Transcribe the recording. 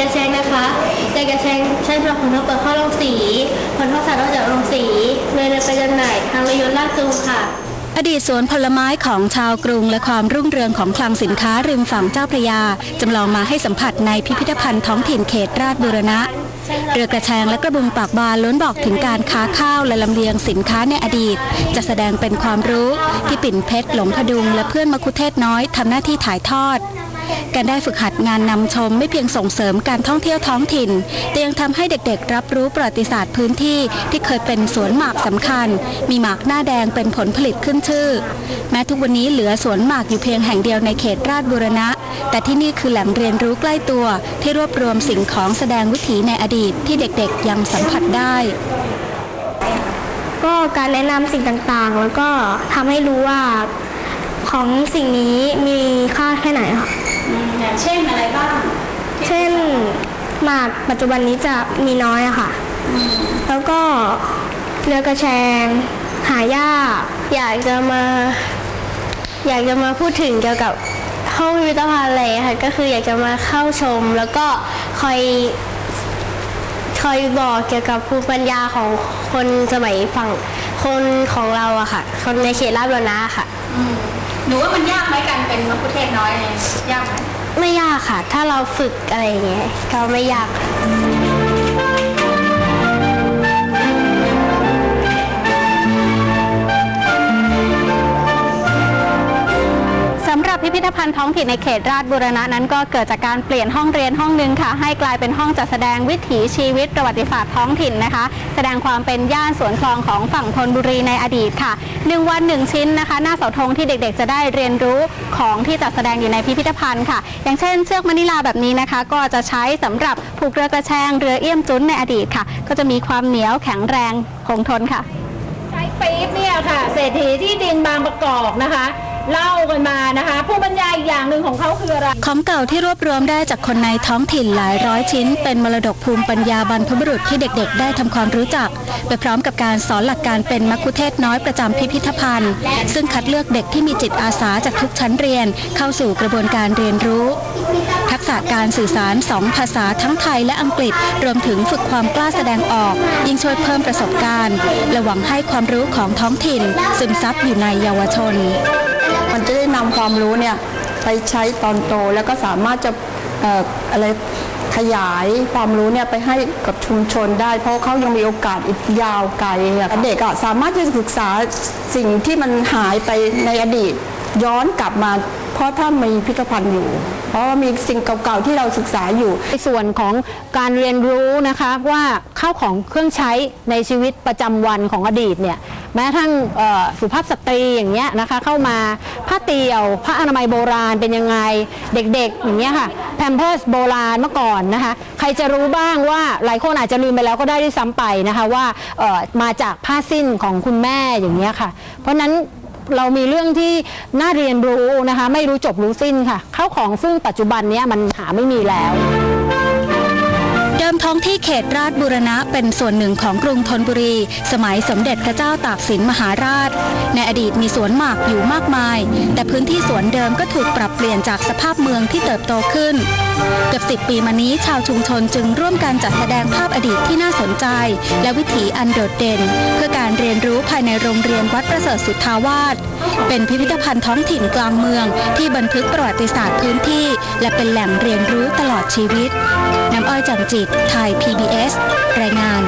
กระแชงนะคะเด็กกระแชงใช้สำหรับขนทดเปิดเข้าโรงสีขนทดสารออกจากโรงสีเดินไปจำหน่ายทางเรยนต์ลากจูงค่ะอดีตสวนผลไม้ของชาวกรุงและความรุ่งเรืองของคลังสินค้าริมฝั่งเจ้าพระยา จำลองมาให้สัมผัสในพิพิธภัณฑ์ท้องถิ่นเขตราชบูรณะ เรือกระแชงและกระบุงปากบานล้วนบอกถึงการค้าข้าวและลำเลียงสินค้าในอดีต จะแสดงเป็นความรู้ที่ปิ่นเพชรหลงพดุง และเพื่อนมคุเทศน้อยทำหน้าที่ถ่ายทอด การได้ฝึกหัดงานนำชมไม่เพียงส่งเสริมการท่องเที่ยวท้องถิ่น แต่ยังทำให้เด็กๆ รับรู้ประวัติศาสตร์พื้นที่ที่เคยเป็นสวนหมากสำคัญ มีหมากหน้าแดงเป็นผลผลิตขึ้นชื่อ แม้ทุกวันนี้เหลือสวนหมากอยู่เพียงแห่งเดียวในเขตราชบูรณะ แต่ที่นี่คือแหล่งเรียนรู้ใกล้ตัว ที่รวบรวมสิ่งของแสดงวิถีในอดีตที่เด็กๆ ยังสัมผัสได้ ก็การแนะนำสิ่งต่างๆ แล้วก็ทำให้รู้ว่าของสิ่งนี้มีค่าแค่ไหนค่ะ อย่างเช่นอะไรบ้างเช่นหมากปัจจุบันนี้จะมีน้อยอะค่ะแล้วก็เรือกระแชง หายาก อยากจะมา อยากจะมาพูดถึงเกี่ยวกับห้องพิพิธภัณฑ์อะไรค่ะก็คืออยากจะมาเข้าชม แล้วก็คอยคอยบอกเกี่ยวกับภูมิปัญญาของคนสมัยฝั่งคนของเราอะค่ะ คนในเขตลาดบุรณะค่ะ หนูว่ามันยากไหมการเป็นมะคุเทศน้อยเนี่ยยากไหม ไม่ยากค่ะ ถ้าเราฝึกอะไรอย่างเงี้ยก็ไม่ยากค่ะ พิพิธภัณฑ์ท้องถิ่นในเขตราชบูรณะนั้นก็เกิดจากการเปลี่ยนห้องเรียนห้องหนึ่งค่ะ ให้กลายเป็นห้องจัดแสดงวิถีชีวิตประวัติศาสตร์ท้องถิ่นนะคะ แสดงความเป็นย่านสวนคลองของฝั่งธนบุรีในอดีตค่ะหนึ่งวันหนึ่งชิ้นนะคะ หน้าเสาธงที่เด็กๆ จะได้เรียนรู้ของที่จัดแสดงอยู่ในพิพิธภัณฑ์ค่ะ อย่างเช่น เชือกมะนิลาแบบนี้นะคะ ก็จะใช้สำหรับผูกเรือกระแชงเรือเอี้ยมจุ้นในอดีตค่ะ ก็จะมีความเหนียวแข็งแรงคงทนค่ะ ใช้ปี๊บเนี่ยค่ะเศรษฐีที่ดินบางประกอบนะคะ เล่ากันมานะคะผู้บรรยายอีกอย่างหนึ่งของเขาคืออะไร ของเก่าที่รวบรวมได้จากคนในท้องถิ่นหลายร้อยชิ้น เป็นมรดกภูมิปัญญาบรรพบุรุษที่เด็กๆ ได้ทำความรู้จัก ไปพร้อมกับการสอนหลักการเป็นมัคคุเทศน้อยประจำพิพิธภัณฑ์ ซึ่งคัดเลือกเด็กที่มีจิตอาสาจากทุกชั้นเรียน เข้าสู่กระบวนการเรียนรู้ ทักษะการสื่อสารสองภาษาทั้งไทยและอังกฤษ รวมถึงฝึกความกล้าแสดงออก ยิ่งช่วยเพิ่มประสบการณ์และหวังให้ความรู้ของท้องถิ่น ซึมซับอยู่ในเยาวชน มันจะได้นำความรู้เนี่ยไปใช้ตอนโตแล้วก็สามารถจะอออะไรขยายความรู้เนี่ยไปให้กับชุมชนได้ เพราะเขายังมีโอกาสอีกยาวไกลเด็กอะสามารถที่จะศึกษาสิ่งที่มันหายไปในอดีต ย้อนกลับมา เพราะถ้ามีพิพิธภัณฑ์อยู่ เพราะว่ามีสิ่งเก่าๆที่เราศึกษาอยู่ในส่วนของการเรียนรู้นะคะว่าข้าวของเครื่องใช้ในชีวิตประจำวันของอดีตเนี่ย แม้กระทั่งสุภาพสตรีอย่างเงี้ยนะคะเข้ามาผ้าเตี่ยวผ้าอนามัยโบราณเป็นยังไงเด็กๆอย่างเงี้ยค่ะแพมเพิร์สโบราณเมื่อก่อนนะคะใครจะรู้บ้างว่าหลายคนอาจจะลืมไปแล้วก็ได้ด้วยซ้ำไปนะคะว่ามาจากผ้าสิ้นของคุณแม่อย่างเงี้ยค่ะ เพราะนั้นเรามีเรื่องที่น่าเรียนรู้นะคะ ไม่รู้จบรู้สิ้นค่ะ เข้าของซึ่งปัจจุบันนี้มันหาไม่มีแล้ว มท้องที่เขตราชบูรณะเป็นส่วนหนึ่งของกรุงธนบุรี สมัยสมเด็จพระเจ้าตากสินมหาราช ในอดีตมีสวนหมากอยู่มากมาย แต่พื้นที่สวนเดิมก็ถูกปรับเปลี่ยนจากสภาพเมืองที่เติบโตขึ้น เกือบสิบปีมานี้ชาวชุมชนจึงร่วมกันจัดแสดงภาพอดีตที่น่าสนใจ และวิถีอันโดดเด่น เพื่อการเรียนรู้ภายในโรงเรียนวัดประเสริฐสุทธาวาส เป็นพิพิธภัณฑ์ท้องถิ่นกลางเมือง ที่บันทึกประวัติศาสตร์พื้นที่ และเป็นแหล่งเรียนรู้ตลอดชีวิต น้ำอ้อยจำจิต ไทย PBS รายงาน